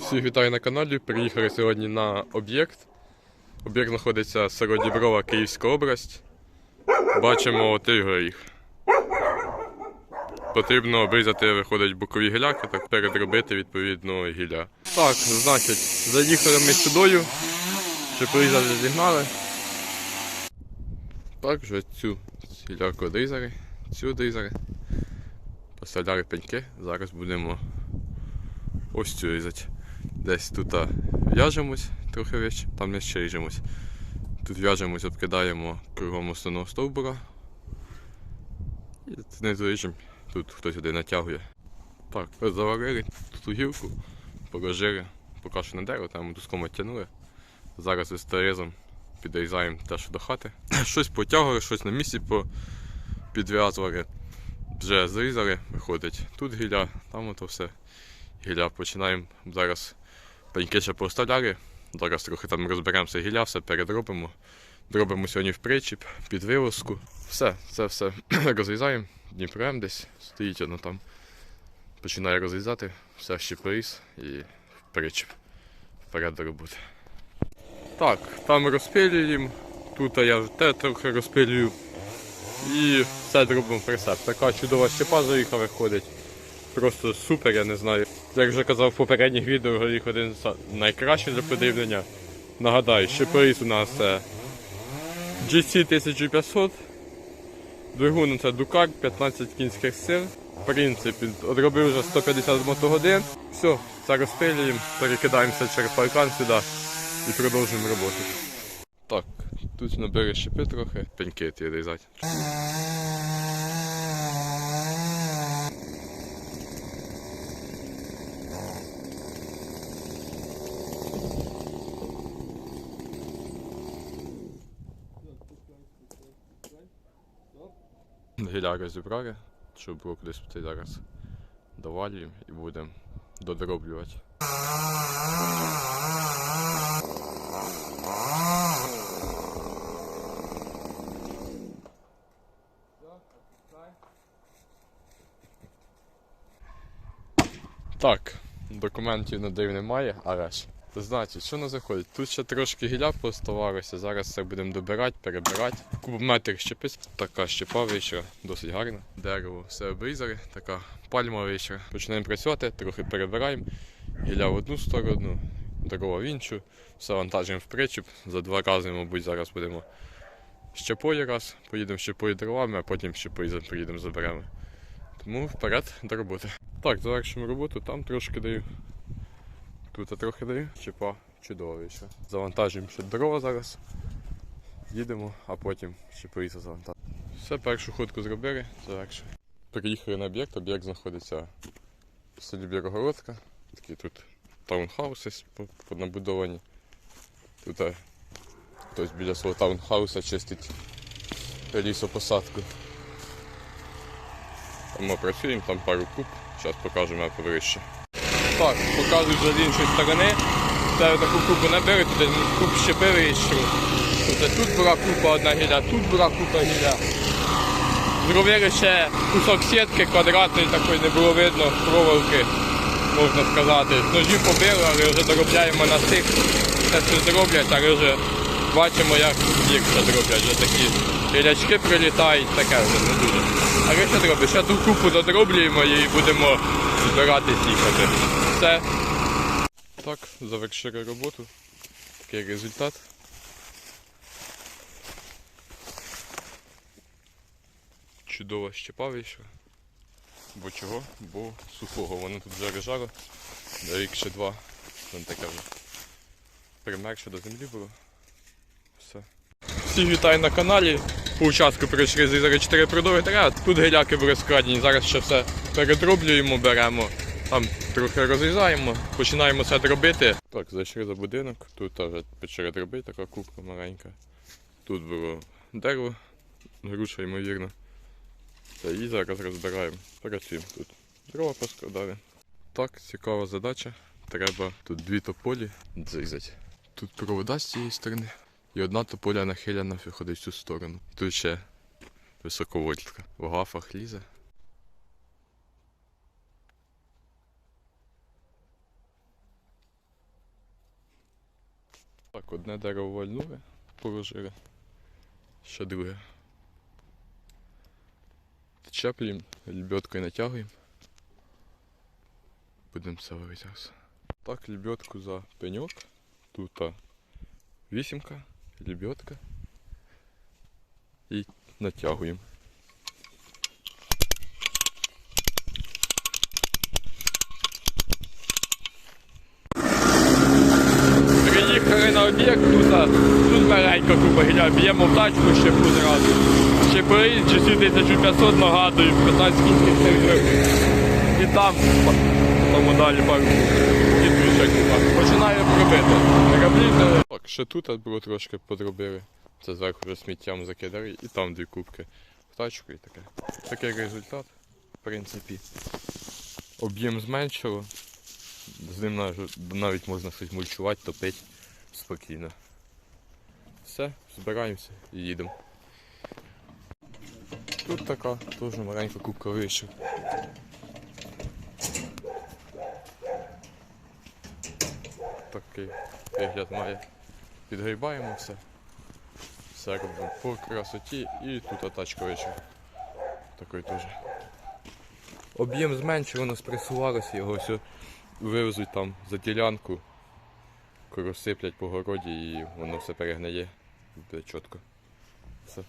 Всіх вітаю на каналі. Приїхали сьогодні на об'єкт. Об'єкт знаходиться село Діброва, Київська область. Бачимо отий горіх. Потрібно обрізати, виходить, бокові гіляки, так передробити відповідно гілля. Так, значить, заїхали ми сюдою, щоб приїжджали, зігнали. Так, вже цю гіляку одрізали, цю одрізали. Поставляли пеньки, зараз будемо ось цю різати. Десь тут в'яжемось трохи вище, там не ще ріжемось. Тут в'яжемось, обкидаємо кругом основного стовбура. І знизу ріжемо. Тут хтось один натягує. Так, заварили ту гілку, положили, поки що на дерево, там дуском оттянули. Зараз висторізом підрізаємо те, що до хати. Щось потягували, щось на місці підв'язували. Вже зрізали, виходить. Тут гілля, там ото все гілля. Починаємо зараз пеньки ще поставляли. Зараз трохи там розберемося гілля, все передробимо. Зробимо сьогодні в причіп, під вивозку. Все, це все розрізаємо. Дніпром десь стоїть воно там. Починає розрізати, все ще поріз і в причіп. Вперед до роботи. Так, там розпилюємо. Тут я те трохи розпилюю. І все зробимо присад. Така чудова щепа заїха виходить. Просто супер, я не знаю. Як вже казав в попередніх відео, горіх один з найкращий для подивлення. Нагадаю, щепоріз у нас е, GC 1500. Двигун це Дукар, 15 кінських сил. В принципі, одробив вже 150 мотогодин. Все, це розпилюємо, перекидаємося через паркан сюди і продовжуємо роботу. Так, тут набери щепи трохи, пеньки ті різати. Гіляри зібрали, щоб було кудись піти зараз. Довалюємо і будемо додроблювати. Так, документів на див немає, але ж. Значить, що не заходить? Тут ще трошки гілля поставалося, зараз це будемо добирати, перебирати. Кубометр щепиць, така щепа вийшла, досить гарна. Дерево все обрізали, така пальма вийшла. Починаємо працювати, трохи перебираємо. Гілля в одну сторону, дрова в іншу, все вантажимо в причіп. За два рази, мабуть, зараз будемо щепою раз, поїдемо щепою дровами, а потім щепою приїдемо заберемо. Тому вперед до роботи. Так, завершимо роботу, там трошки даю. Тут трохи щепа чудово вийшла. Завантажуємо ще дрова зараз. Їдемо, а потім ще поїздимо завантажимо. Все, першу ходку зробили, завершили. Приїхали на об'єкт, об'єкт знаходиться в селі Бірогородка. Такі тут таунхауси по- понабудовані. Тут е, хтось біля свого таунхауса чистить лісопосадку. Ми працюємо, там пару куб, зараз покажемо повище. Так, показую вже з іншої сторони. Це таку купу набили, туди куб щепи вийшов. Тут, тут була купа одна гілля, тут була купа гілля. Зробили ще кусок сітки квадратної такої не було видно, проволоки, можна сказати. Ножі побили, але вже доробляємо на цих. Це все зроблять, але вже бачимо, як їх ще зроблять. Вже такі гілячки прилітають, таке вже не дуже. Але що зробиш? Ще ту купу додроблюємо і будемо збирати їхати. Все. Так, завершили роботу. Такий результат. Чудова щепа вийшла. Бо чого? Бо сухого. Воно тут вже лежало. Рік ще два. Воно таке вже примерше до землі було. Все. Всіх вітаю на каналі. По участку прийшли зрізали 4 прудові дерева. Тут геляки були складені. Зараз ще все передроблюємо, беремо. Там трохи розрізаємо, починаємо це робити. Так, зайшли за будинок. Тут теж почали робити така кубка маленька. Тут було дерево, груша ймовірно. Та її зараз розбираємо. Працюємо тут. Дрова поскладали. Так, цікава задача. Треба тут дві тополі зрізати. Тут провода з цієї сторони. І одна тополя нахиляна виходить в цю сторону. Тут ще високовольтка. В гафах лізе. Так, одне дерево вальнули, положили. Ще друге. Чеплюємо, лебедкою натягуємо. Будемо це зараз. Так, лебедку за пеньок. Тут вісімка, лебедка. І натягуємо. Приїхали на об'єкт, тут, тут маленька купа б'ємо в тачку ще плюс зразу. Ще проїзд GC 1500 нагадую, 15 кінських. І там, тому далі пару. Купа. Починаю пробити. Так, ще тут було трошки подробили. Це зверху вже сміттям закидали і там дві кубки в тачку і таке. Такий результат, в принципі. Об'єм зменшило. З ним навіть- можна щось мульчувати, топити спокійно. Все, збираємося і їдемо. Тут така теж маленька кубка вийшов. Такий вигляд має. Підгрібаємо все. Все робимо по красоті і тут тачка вийшла. Такий теж. Об'єм зменшив, воно спресувалося, його все вивезуть там за ділянку, розсиплять по городі і воно все перегнає. Чітко. Все.